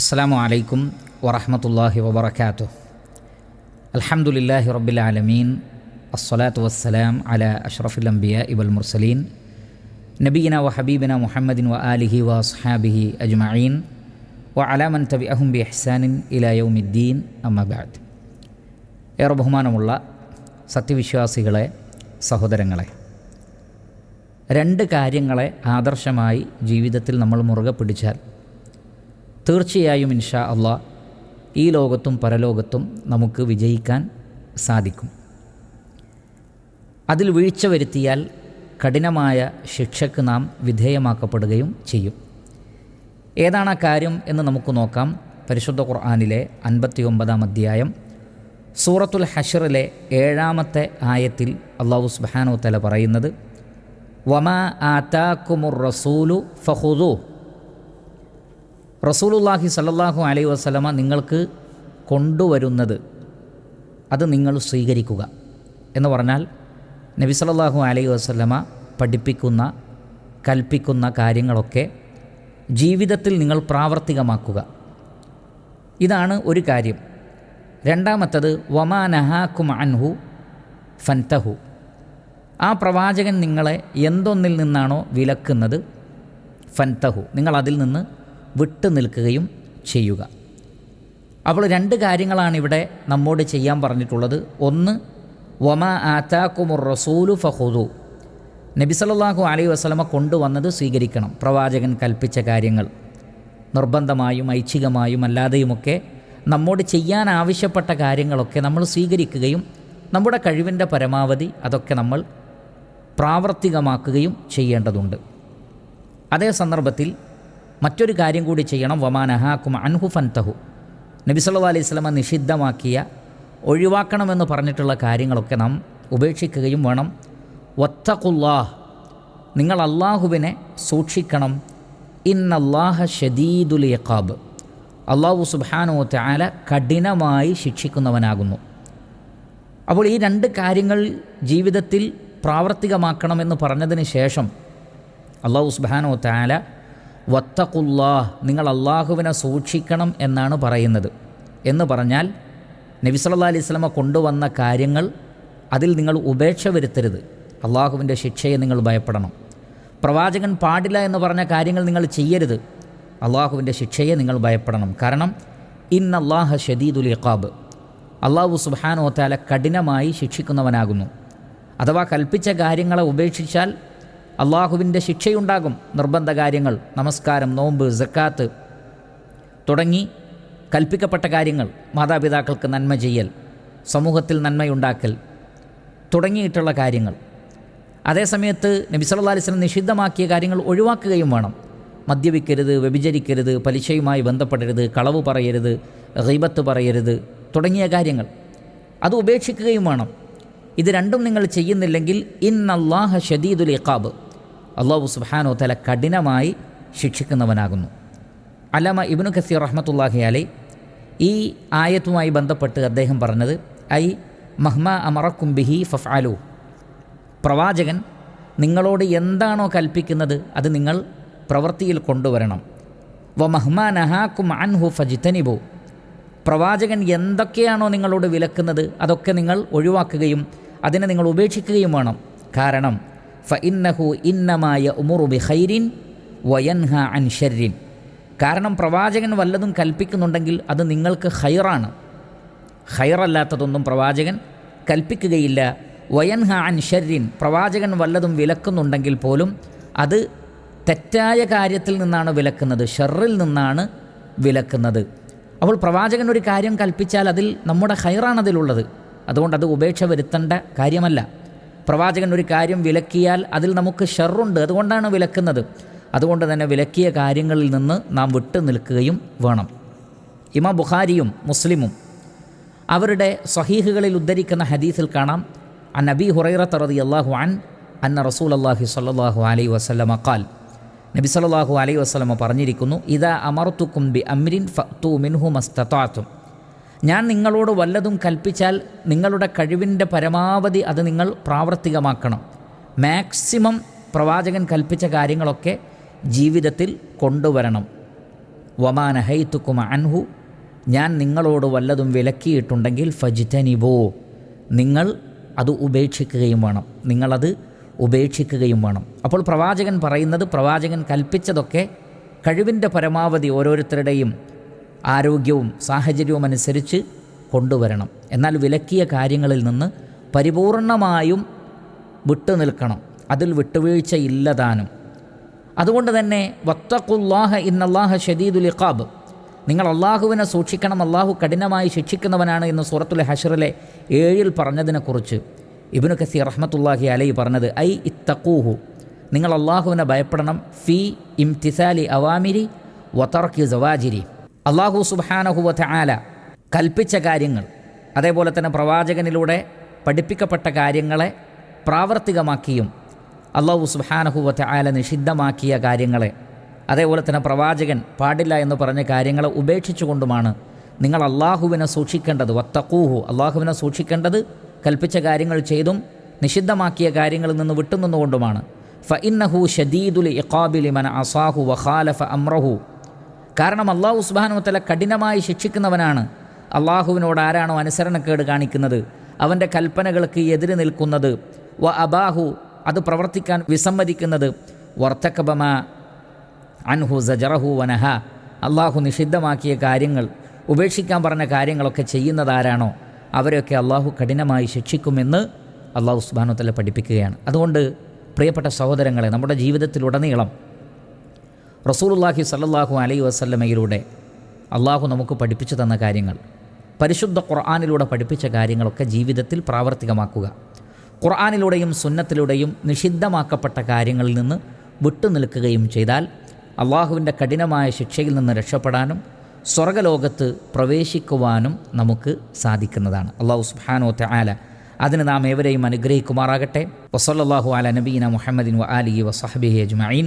അസ്സാം അലൈക്കും വറഹമത്തല്ലാഹി വബർക്കാത്തു അലഹമുല്ലാഹി റബ്ബിൽ ആലമീൻ. അസ്സലാത്തു വസ്സലാം അല അഷ്റഫുൽ അംബിയ ഇബൽ മുർസലീൻ. നബീന വ ഹബീബിന മുഹമ്മദിൻ വ ആലിഹി വ സുഹാബിഹി അജ്മഈൻ. വ അലാമൻ തബി അഹും ഇഹ്സാനിൻ ഇലായൗമിദ്ദീൻ അമ്മബാദ് ഏറെ ബഹുമാനമുള്ള സത്യവിശ്വാസികളെ സഹോദരങ്ങളെ രണ്ട് കാര്യങ്ങളെ ആദർശമായി ജീവിതത്തിൽ നമ്മൾ മുറുകെ പിടിച്ചാൽ തീർച്ചയായും ഇൻഷാ അള്ളാ ഈ ലോകത്തും പരലോകത്തും നമുക്ക് വിജയിക്കാൻ സാധിക്കും. അതിൽ വീഴ്ച വരുത്തിയാൽ കഠിനമായ ശിക്ഷയ്ക്ക് നാം വിധേയമാക്കപ്പെടുകയും ചെയ്യും. ഏതാണ് ആ കാര്യം എന്ന് നമുക്ക് നോക്കാം. പരിശുദ്ധ ഖുർആാനിലെ അൻപത്തി ഒമ്പതാം അധ്യായം സൂറത്തുൽ ഹഷറിലെ ഏഴാമത്തെ ആയത്തിൽ അള്ളാഹു സുബാനോ തല പറയുന്നത് വമാ ആതാക്കുമുർ റസൂലു ഫഹുദു റസൂലുല്ലാഹി സല്ലാഹു അലൈഹി വസ്ലമ നിങ്ങൾക്ക് കൊണ്ടുവരുന്നത് അത് നിങ്ങൾ സ്വീകരിക്കുക എന്ന് പറഞ്ഞാൽ നബി സല്ലാഹു അലൈഹി വസ്ലമ പഠിപ്പിക്കുന്ന കൽപ്പിക്കുന്ന കാര്യങ്ങളൊക്കെ ജീവിതത്തിൽ നിങ്ങൾ പ്രാവർത്തികമാക്കുക. ഇതാണ് ഒരു കാര്യം. രണ്ടാമത്തത് വമാനഹാക്കും അൻഹു ഫൻതഹു. ആ പ്രവാചകൻ നിങ്ങളെ എന്തൊന്നിൽ നിന്നാണോ വിലക്കുന്നത്? ഫൻതഹു. നിങ്ങൾ അതിൽ നിന്ന് വിട്ടു നിൽക്കുകയും ചെയ്യുക. അവൾ രണ്ട് കാര്യങ്ങളാണ് ഇവിടെ നമ്മോട് ചെയ്യാൻ പറഞ്ഞിട്ടുള്ളത്. ഒന്ന് വമ ആത്താക്കുമുർ റസൂലു ഫഹുദു നബി സല്ലല്ലാഹു അലൈഹി വസല്ലമ കൊണ്ടുവന്നത് സ്വീകരിക്കണം പ്രവാചകൻ കൽപ്പിച്ച കാര്യങ്ങൾ. നിർബന്ധമായും ഐച്ഛികമായും അല്ലാതെയുമൊക്കെ നമ്മോട് ചെയ്യാൻ ആവശ്യപ്പെട്ട കാര്യങ്ങളൊക്കെ നമ്മൾ സ്വീകരിക്കുകയും നമ്മുടെ കഴിവിന്റെ പരമാവധി അതൊക്കെ നമ്മൾ പ്രാവർത്തികമാക്കുകയും ചെയ്യേണ്ടതുണ്ട്. അതേ സന്ദർഭത്തിൽ മറ്റൊരു കാര്യം കൂടി ചെയ്യണം. വമാനഹാക്കും അൻഹു ഫൻതഹു നബി സല്ലു അലൈഹി സ്വലമ നിഷിദ്ധമാക്കിയ ഒഴിവാക്കണമെന്ന് പറഞ്ഞിട്ടുള്ള കാര്യങ്ങളൊക്കെ നാം ഉപേക്ഷിക്കുകയും വേണം. വത്തഖുല്ലാഹ്. നിങ്ങൾ അള്ളാഹുവിനെ സൂക്ഷിക്കണം. ഇൻ ഇന്നല്ലാഹ ഷദീദുൽ യക്കാബ് അള്ളാഹു സുബാനോ താല കഠിനമായി ശിക്ഷിക്കുന്നവനാകുന്നു. അപ്പോൾ ഈ രണ്ട് കാര്യങ്ങൾ ജീവിതത്തിൽ പ്രാവർത്തികമാക്കണമെന്ന് പറഞ്ഞതിന് ശേഷം അള്ളാഹു സുബാനോ താല വത്തഖുല്ലാഹ് നിങ്ങൾ അള്ളാഹുവിനെ സൂക്ഷിക്കണം എന്നാണ് പറയുന്നത്. എന്ന് പറഞ്ഞാൽ നബി സല്ലാ അലൈഹി സ്വലമ കൊണ്ടുവന്ന കാര്യങ്ങൾ അതിൽ നിങ്ങൾ ഉപേക്ഷ വരുത്തരുത്. അള്ളാഹുവിന്റെ ശിക്ഷയെ നിങ്ങൾ ഭയപ്പെടണം. പ്രവാചകൻ പാടില്ല എന്ന് പറഞ്ഞ കാര്യങ്ങൾ നിങ്ങൾ ചെയ്യരുത്. അള്ളാഹുവിന്റെ ശിക്ഷയെ നിങ്ങൾ ഭയപ്പെടണം. കാരണം ഇൻ അള്ളാഹ ഷദീദുൽ ഇഖാബ് അള്ളാഹു സുബാനോത്താല താല കഠിനമായി ശിക്ഷിക്കുന്നവനാകുന്നു. അഥവാ കൽപ്പിച്ച കാര്യങ്ങളെ ഉപേക്ഷിച്ചാൽ അള്ളാഹുവിന്റെ ശിക്ഷയുണ്ടാകും നിർബന്ധ കാര്യങ്ങൾ നമസ്കാരം നോമ്പ് ജക്കാത്ത് തുടങ്ങി കൽപ്പിക്കപ്പെട്ട കാര്യങ്ങൾ മാതാപിതാക്കൾക്ക് നന്മ ചെയ്യൽ സമൂഹത്തിൽ നന്മയുണ്ടാക്കൽ തുടങ്ങിയിട്ടുള്ള കാര്യങ്ങൾ. അതേസമയത്ത് നബി സല്ലാ അലിസ്ലം നിഷിദ്ധമാക്കിയ കാര്യങ്ങൾ ഒഴിവാക്കുകയും വേണം. മദ്യപിക്കരുത് വ്യഭിചരിക്കരുത് പലിശയുമായി ബന്ധപ്പെടരുത് കളവ് പറയരുത് റീബത്ത് പറയരുത് തുടങ്ങിയ കാര്യങ്ങൾ. അത് ഉപേക്ഷിക്കുകയും വേണം. ഇത് രണ്ടും നിങ്ങൾ ചെയ്യുന്നില്ലെങ്കിൽ ഇന്നല്ലാഹ ഷദീദുൽ ഇഖാബ്. അള്ളാഹു സുബാനോ തല കഠിനമായി ശിക്ഷിക്കുന്നവനാകുന്നു. അലമ ഇബ്നു ഖസീർ റഹ്മത്തുല്ലാഹി അലൈ ഈ ആയത്തുമായി ബന്ധപ്പെട്ട് അദ്ദേഹം പറഞ്ഞത് ഐ മഹ്മ അമറക്കും ബിഹി ഫഫ്അലു പ്രവാചകൻ നിങ്ങളോട് എന്താണോ കൽപ്പിക്കുന്നത് അത് നിങ്ങൾ പ്രവൃത്തിയിൽ കൊണ്ടുവരണം. വ മഹ്മ നഹാക്കും അൻഹു ഫജിത്തനിബു പ്രവാചകൻ എന്തൊക്കെയാണോ നിങ്ങളോട് വിലക്കുന്നത് അതൊക്കെ നിങ്ങൾ ഒഴിവാക്കുകയും അതിനെ നിങ്ങൾ ഉപേക്ഷിക്കുകയും വേണം. കാരണം ഫ ഇന്നഹു ഇന്നമായ ഉമുറുബി ഖൈരിൻ വയൻഹ അൻ ഷെറിൻ കാരണം പ്രവാചകൻ വല്ലതും കൽപ്പിക്കുന്നുണ്ടെങ്കിൽ അത് നിങ്ങൾക്ക് ഹൈറാണ് ഹൈറല്ലാത്തതൊന്നും പ്രവാചകൻ കൽപ്പിക്കുകയില്ല. വയൻഹ അൻ ഷെറിൻ പ്രവാചകൻ വല്ലതും വിലക്കുന്നുണ്ടെങ്കിൽ പോലും അത് തെറ്റായ കാര്യത്തിൽ നിന്നാണ് വിലക്കുന്നത്. ഷെറിൽ നിന്നാണ് വിലക്കുന്നത്. അപ്പോൾ പ്രവാചകൻ ഒരു കാര്യം കൽപ്പിച്ചാൽ അതിൽ നമ്മുടെ ഹൈറാണ് അതിലുള്ളത് അതുകൊണ്ട് അത് ഉപേക്ഷ വരുത്തേണ്ട കാര്യമല്ല. പ്രവാചകൻ ഒരു കാര്യം വിലക്കിയാൽ അതിൽ നമുക്ക് ഷെറുണ്ട്. അതുകൊണ്ടാണ് വിലക്കുന്നത്. അതുകൊണ്ട് തന്നെ വിലക്കിയ കാര്യങ്ങളിൽ നിന്ന് നാം വിട്ടു നിൽക്കുകയും വേണം. ഇമാ ബുഖാരിയും മുസ്ലിമും അവരുടെ സഹീഹുകളിൽ ഉദ്ധരിക്കുന്ന ഹദീസിൽ കാണാം. അൻ നബി ഹുറൈറത്ത് റതി അള്ളാഹു അൻ അന്ന റസൂൽ അള്ളാഹി സല്ലാഹു അലൈ വസ്ലമ ഖാൽ. നബി സല്ലാഹു അലൈ വസ്ലമ പറഞ്ഞിരിക്കുന്നു ഇതാ അമർത്തുക്കും ബി അമ്രിൻ ഫത്തു മിൻഹു മസ്തത്താത്തും ഞാൻ നിങ്ങളോട് വല്ലതും കൽപ്പിച്ചാൽ നിങ്ങളുടെ കഴിവിന്റെ പരമാവധി അത് നിങ്ങൾ പ്രാവർത്തികമാക്കണം. മാക്സിമം പ്രവാചകൻ കൽപ്പിച്ച കാര്യങ്ങളൊക്കെ ജീവിതത്തിൽ കൊണ്ടുവരണം. വമാന ഹൈത്തുക്കുമ അൻഹു. ഞാൻ നിങ്ങളോട് വല്ലതും വിലക്കിയിട്ടുണ്ടെങ്കിൽ ഫജിതനിബോ. നിങ്ങൾ അത് ഉപേക്ഷിക്കുകയും വേണം. നിങ്ങളത് ഉപേക്ഷിക്കുകയും വേണം. അപ്പോൾ പ്രവാചകൻ പറയുന്നത് പ്രവാചകൻ കൽപ്പിച്ചതൊക്കെ കഴിവിന്റെ പരമാവധി ഓരോരുത്തരുടെയും ആരോഗ്യവും സാഹചര്യവും അനുസരിച്ച് കൊണ്ടുവരണം. എന്നാൽ വിലക്കിയ കാര്യങ്ങളിൽ നിന്ന് പരിപൂർണമായും വിട്ടുനിൽക്കണം. അതിൽ വിട്ടുവീഴ്ച വിട്ടുവീഴ്ചയില്ലതാനും. അതുകൊണ്ട് തന്നെ വത്തഖുല്ലാഹ ഇന്നല്ലാഹ ഷദീദുൽ ഇഖാബ് നിങ്ങൾ അള്ളാഹുവിനെ സൂക്ഷിക്കണം അള്ളാഹു കഠിനമായി ശിക്ഷിക്കുന്നവനാണ് എന്ന് സൂറത്തുൽ ഹഷറിലെ ഏഴിൽ പറഞ്ഞതിനെക്കുറിച്ച് ഇബിനു കസി റഹ്മത്തുല്ലാഹി അലൈ പറഞ്ഞത് ഐ ഇത്തക്കൂഹു നിങ്ങൾ അള്ളാഹുവിനെ ഭയപ്പെടണം ഫി ഇംതിസാലി അവാമിരി വതർക്കി സവാജിരി. അള്ളാഹു സുബാനഹുവത്ത ആല കൽപ്പിച്ച കാര്യങ്ങൾ അതേപോലെ തന്നെ പ്രവാചകനിലൂടെ പഠിപ്പിക്കപ്പെട്ട കാര്യങ്ങളെ പ്രാവർത്തികമാക്കിയും അള്ളാഹു സുബാനഹുവത്ത ആല നിഷിദ്ധമാക്കിയ കാര്യങ്ങളെ അതേപോലെ തന്നെ പ്രവാചകൻ പാടില്ല എന്ന് പറഞ്ഞ കാര്യങ്ങളെ ഉപേക്ഷിച്ചുകൊണ്ടുമാണ് നിങ്ങൾ അള്ളാഹുവിനെ സൂക്ഷിക്കേണ്ടത്. വത്തക്കൂഹു അള്ളാഹുവിനെ സൂക്ഷിക്കേണ്ടത് കൽപ്പിച്ച കാര്യങ്ങൾ ചെയ്തും നിഷിദ്ധമാക്കിയ കാര്യങ്ങളിൽ നിന്ന് വിട്ടുനിന്നുകൊണ്ടുമാണ്. ഫ ഇന്നഹു ഷദീദുൽ ഇഖാബിലി മന അസാഹു വഖാലഫ അമ്രഹു കാരണം അള്ളാഹു സുബാനുത്തല കഠിനമായി ശിക്ഷിക്കുന്നവനാണ്. അള്ളാഹുവിനോട് ആരാണോ അനുസരണക്കേട് കാണിക്കുന്നത് അവന്റെ കൽപ്പനകൾക്ക് എതിര് നിൽക്കുന്നത്. വ അബാഹു അത് പ്രവർത്തിക്കാൻ വിസമ്മതിക്കുന്നത്. വർത്തക്കബമ അൻഹു സജറഹു വനഹ അള്ളാഹു നിഷിദ്ധമാക്കിയ കാര്യങ്ങൾ ഉപേക്ഷിക്കാൻ പറഞ്ഞ കാര്യങ്ങളൊക്കെ ചെയ്യുന്നതാരാണോ അവരെയൊക്കെ അള്ളാഹു കഠിനമായി ശിക്ഷിക്കുമെന്ന് അള്ളാഹു സുബാനുത്തല പഠിപ്പിക്കുകയാണ്. അതുകൊണ്ട് പ്രിയപ്പെട്ട സഹോദരങ്ങളെ നമ്മുടെ ജീവിതത്തിലുടനീളം റസൂലുല്ലാഹി സല്ലാഹു അലൈ വസല്ലമയിലൂടെ അള്ളാഹു നമുക്ക് പഠിപ്പിച്ചു തന്ന കാര്യങ്ങൾ പരിശുദ്ധ ഖുർആാനിലൂടെ പഠിപ്പിച്ച കാര്യങ്ങളൊക്കെ ജീവിതത്തിൽ പ്രാവർത്തികമാക്കുക ഖുർആാനിലൂടെയും സുന്നത്തിലൂടെയും നിഷിദ്ധമാക്കപ്പെട്ട കാര്യങ്ങളിൽ നിന്ന് വിട്ടുനിൽക്കുകയും ചെയ്താൽ അള്ളാഹുവിന്റെ കഠിനമായ ശിക്ഷയിൽ നിന്ന് രക്ഷപ്പെടാനും സ്വർഗലോകത്ത് പ്രവേശിക്കുവാനും നമുക്ക് സാധിക്കുന്നതാണ്. അള്ളാഹു സുബാനോ ആല അതിന് നാം ഏവരെയും അനുഗ്രഹിക്കുമാറാകട്ടെ. വസല്ലാഹു അല നബീന മുഹമ്മദിൻ വ അലി വസഹബി അജ്മീൻ